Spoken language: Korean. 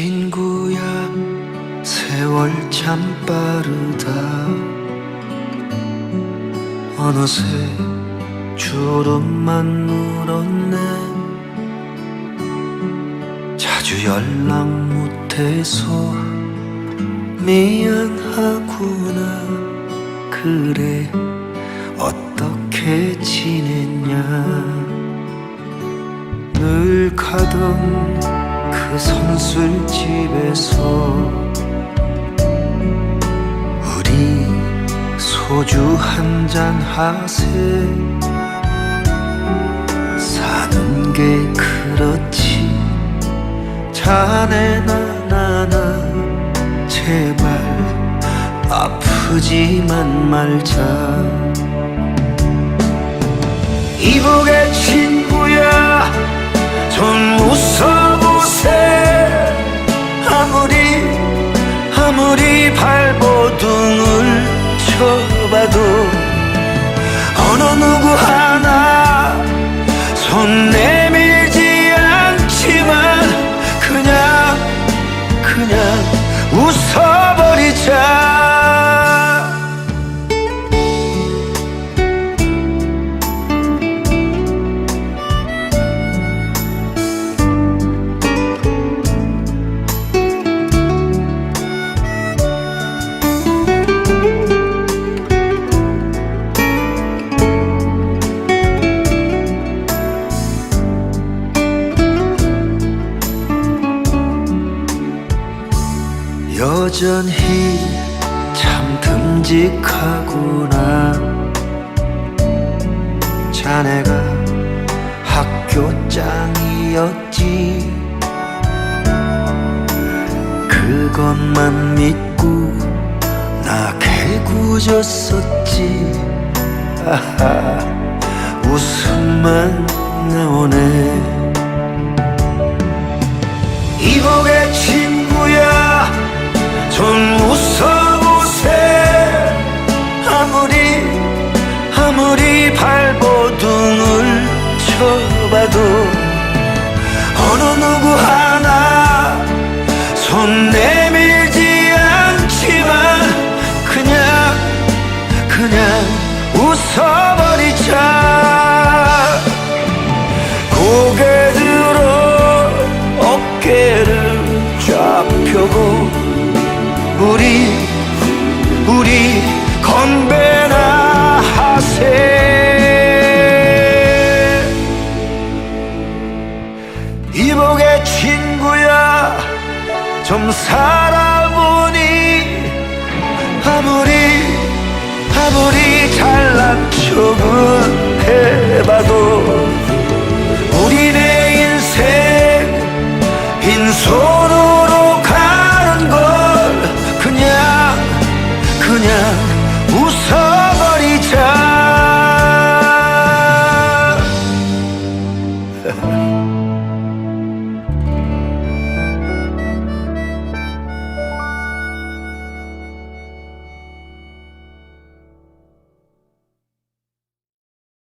친구야 세월 참 빠르다. 어느새 주름만 늘었네. 자주 연락 못해서 미안하구나. 그래 어떻게 지냈냐. 늘 가던 그 선술집에서 우리 소주 한 잔 하세. 사는 게 그렇지. 자네나 나나 제발 아프지만 말자. 이복의 친구야 좀 웃어보세. 아무리 아무리 발버둥을 쳐봐도 어느 누구 하나 손내 여전히 참 듬직하구나. 자네가 학교 짱이었지. 그것만 믿고 나 개구졌었지. 아하 웃음만 나오네 고개 들어 어깨를 쫙 펴고 우리 우리 건배나 하세. 이복의 친구야 좀 살아